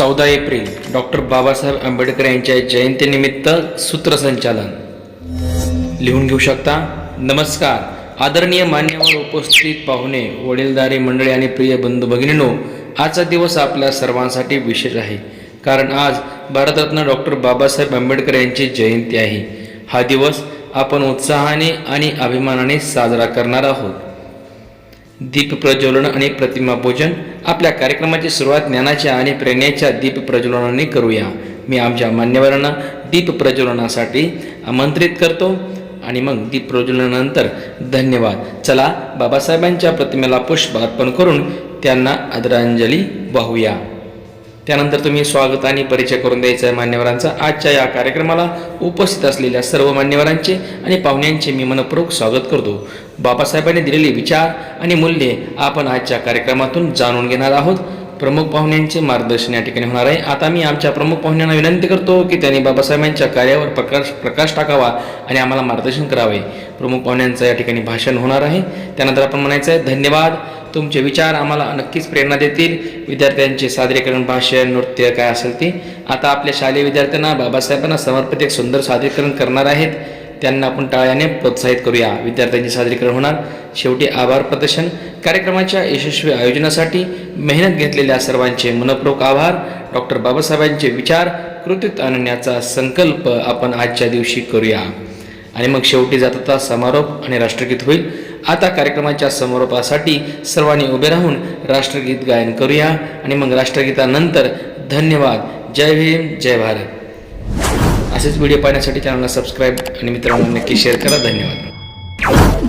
चौदा April doctor Babasaheb Ambedkar यांच्या जयंतीनिमित्त सूत्रसंचालन. लिहून घेऊ शकता नमस्कार. आदरणीय मान्यवर उपस्थित पाहुणे वडीलधारी मंडळी आणि प्रिय बंधू भगिनीनो आजचा दिवस आपल्या सर्वांसाठी विशेष आहे. कारण आज भारतरत्न डॉक्टर बाबासाहेब आंबेडकर यांची जयंती आहे. हा दिवस आपण उत्साहाने आणि अभिमानाने साजरा करणार आहोत. दीप प्रज्वलन आणि प्रतिमा भोजन आपल्या कार्यक्रमाची सुरुवात ज्ञानाच्या आणि प्रेरणेच्या दीप प्रज्वलनाने करूया. मी आमच्या मान्यवरांना दीप प्रज्वलनासाठी आमंत्रित करतो आणि मग दीप प्रज्वलनानंतर धन्यवाद. चला बाबासाहेबांच्या प्रतिमेला पुष्प अर्पण करून त्यांना आदरांजली वाहूया. त्यानंतर तुम्ही स्वागत आणि परिचय करून द्यायचा आहे मान्यवरांचा. आजच्या या कार्यक्रमाला उपस्थित असलेल्या सर्व मान्यवरांचे आणि पाहुण्यांचे मी मनपूर्वक स्वागत करतो. बाबासाहेबांनी दिलेले विचार आणि मूल्ये आपण आजच्या कार्यक्रमातून जाणून घेणार आहोत. प्रमुख पाहुण्यांचे मार्गदर्शन या ठिकाणी होणार आहे. आता मी आमच्या प्रमुख पाहुण्यांना विनंती करतो की त्यांनी बाबासाहेबांच्या कार्यावर प्रकाश प्रकाश टाकावा आणि आम्हाला मार्गदर्शन करावे. प्रमुख पाहुण्यांचं या ठिकाणी भाषण होणार आहे. त्यानंतर आपण म्हणायचं आहे धन्यवाद. तुमचे विचार आम्हाला नक्कीच प्रेरणा देतील. विद्यार्थ्यांचे सादरीकरण भाषण नृत्य काय असेल ते. आता आपल्या शालेय विद्यार्थ्यांना बाबासाहेबांना समर्पित एक सुंदर सादरीकरण करणार आहेत. त्यांना आपण टाळ्याने प्रोत्साहित करूया. विद्यार्थ्यांचे सादरीकरण होणार. शेवटी आभार प्रदर्शन. कार्यक्रमाच्या यशस्वी आयोजनासाठी मेहनत घेतलेल्या सर्वांचे मनपूर्वक आभार. डॉक्टर बाबासाहेबांचे विचार कृतीत आणण्याचा संकल्प आपण आजच्या दिवशी करूया. आणि मग शेवटी जाता समारोप आणि राष्ट्रगीत होईल. आता कार्यक्रमाच्या समारोपासाठी सर्वांनी उभे राहून राष्ट्रगीत गायन करूया आणि मग राष्ट्रगीतानंतर धन्यवाद. जय भीम जय भारत. असेच व्हिडिओ पाहण्यासाठी चॅनलला सबस्क्राईब आणि मित्रांनो नक्की शेअर करा. धन्यवाद.